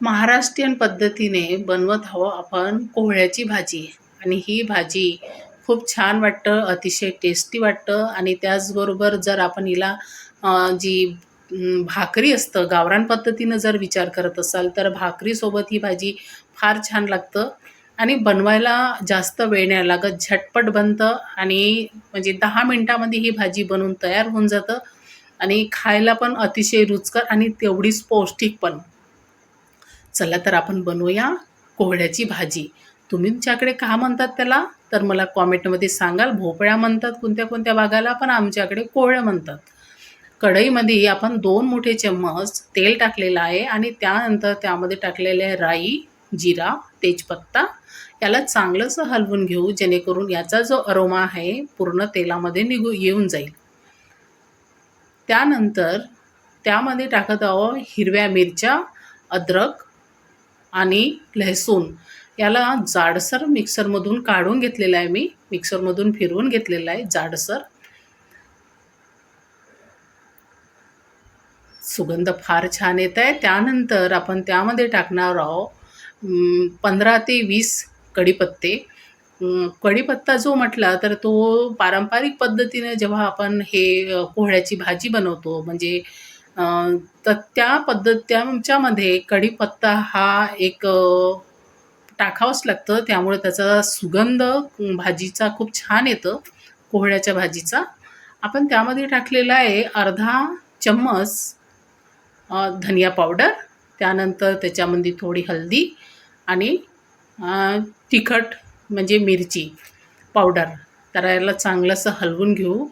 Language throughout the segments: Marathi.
महाराष्ट्रीयन पद्धतीने बनवत हवं आपण कोहळ्याची भाजी. आणि ही भाजी खूप छान वाटतं अतिशय टेस्टी वाटतं. आणि त्याचबरोबर जर आपण हिला जी भाकरी असतं गावरान पद्धतीनं जर विचार करत असाल तर भाकरीसोबत ही भाजी फार छान लागतं. आणि बनवायला जास्त वेळ नाही लागत झटपट बनतं. आणि म्हणजे दहा मिनटामध्ये ही भाजी बनवून तयार होऊन जातं. आणि खायला पण अतिशय रुचकर आणि तेवढीच पौष्टिक पण. चला तर आपण बनवूया कोहळ्याची भाजी. तुम्ही तुमच्याकडे का म्हणतात त्याला? तर मला कॉमेंटमध्ये सांगाल. भोपळ्या म्हणतात कोणत्या कोणत्या भागाला पण आमच्याकडे कोहळ्या म्हणतात. कढईमध्ये आपण दोन मोठे चम्मच तेल टाकलेलं आहे आणि त्यानंतर त्यामध्ये टाकलेले आहे राई जिरा तेजपत्ता. याला चांगलंसं हलवून घेऊ जेणेकरून याचा जो अरोमा आहे पूर्ण तेलामध्ये निघू येऊन जाईल. त्यानंतर त्यामध्ये टाकत आहो हिरव्या मिरच्या अद्रक आणि लहसून. याला जाडसर मिक्सरमधून काढून घेतलेलं आहे मी. मिक्सरमधून फिरवून घेतलेलं आहे जाडसर. सुगंध फार छान येत आहे. त्यानंतर आपण त्यामध्ये टाकणार आहोत पंधरा ते वीस कढीपत्ते. कढीपत्ता जो म्हटला तर तो पारंपरिक पद्धतीने जेव्हा आपण हे पोहळ्याची भाजी बनवतो म्हणजे तर त्या पद्धत त्याच्यामध्ये कढीपत्ता हा एक टाकावंच लागतं. त्यामुळे त्याचा सुगंध भाजीचा खूप छान येतं कोहळ्याच्या भाजीचा. आपण त्यामध्ये टाकलेला आहे अर्धा चम्मच धनिया पावडर. त्यानंतर त्याच्यामध्ये थोडी हळदी आणि तिखट म्हणजे मिरची पावडर. तर याला चांगलंसं हलवून घेऊ.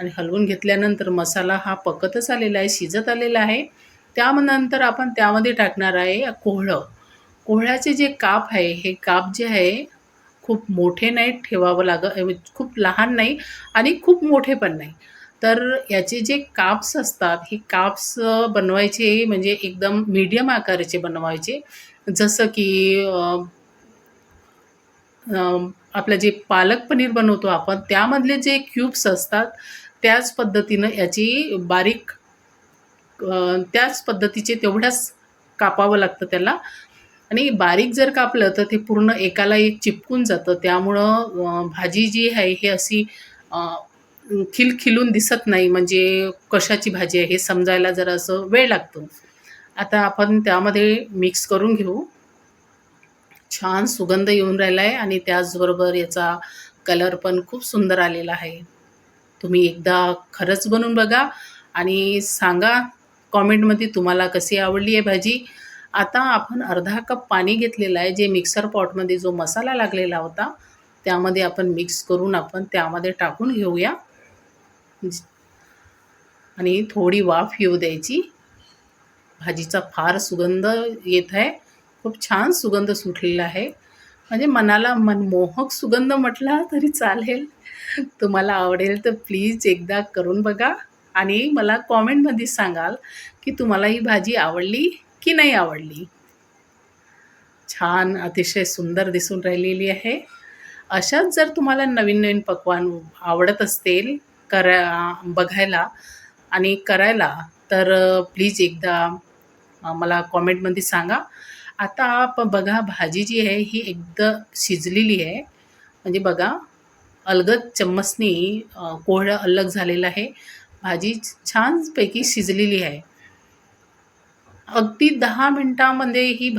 आणि हलवून घेतल्यानंतर मसाला हा पकतच आलेला आहे शिजत आलेला आहे. त्यानंतर आपण त्यामध्ये टाकणार आहे कोहळं. कोहळ्याचे जे काप आहे हे काप जे आहे खूप मोठे नाही ठेवावं लागं म्हणजे खूप लहान नाही आणि खूप मोठे पण नाही. तर याचे जे काप्स असतात हे काप्स बनवायचे म्हणजे एकदम मीडियम आकाराचे बनवायचे. जसं की आपलं जे पालक पनीर बनवतो आपण त्यामधले जे क्यूब्स असतात त्याच पद्धतीनं याची बारीक त्याच पद्धतीचे तेवढ्याच कापावं लागतं त्याला. आणि बारीक जर कापलं तर ते पूर्ण एकाला एक चिपकून जातं. त्यामुळं भाजी जी आहे हे अशी खिलखिलून दिसत नाही. म्हणजे कशाची भाजी आहे हे समजायला जरा असं वेळ लागतो. आता आपण त्यामध्ये मिक्स करून घेऊ. छान सुगंध येऊन राहिला आहे आणि त्याचबरोबर याचा कलर पण खूप सुंदर आलेला आहे. तुम्ही एकदा खरंच बनवून बघा आणि सांगा कॉमेंटमध्ये तुम्हाला कशी आवडली आहे भाजी. आता आपण अर्धा कप पाणी घेतलेलं आहे जे मिक्सर पॉटमध्ये जो मसाला लागलेला होता त्यामध्ये आपण मिक्स करून आपण त्यामध्ये टाकून घेऊया. आणि थोडी वाफ येऊ द्यायची. भाजीचा फार सुगंध येत आहे. खूप छान सुगंध सुटलेला आहे. म्हणजे मनाला मनमोहक सुगंध म्हटला तरी चालेल. तुम्हाला आवडेल तर प्लीज एकदा करून बघा आणि मला कॉमेंटमध्ये सांगाल की तुम्हाला ही भाजी आवडली की नाही आवडली. छान अतिशय सुंदर दिसून राहिलेली आहे. अशाच जर तुम्हाला नवीन नवीन पक्वान आवडत असतील करा बघायला आणि करायला तर प्लीज एकदा मला कॉमेंटमध्ये सांगा. आता आप बघा भाजी जी आहे ही एकदम शिजलेली आहे. म्हणजे बघा अलगद चम्मचनी कोहळं अलग झालेलं आहे. भाजी छानपैकी शिजलेली आहे. अगदी दहा मिनटामध्ये ही भाजी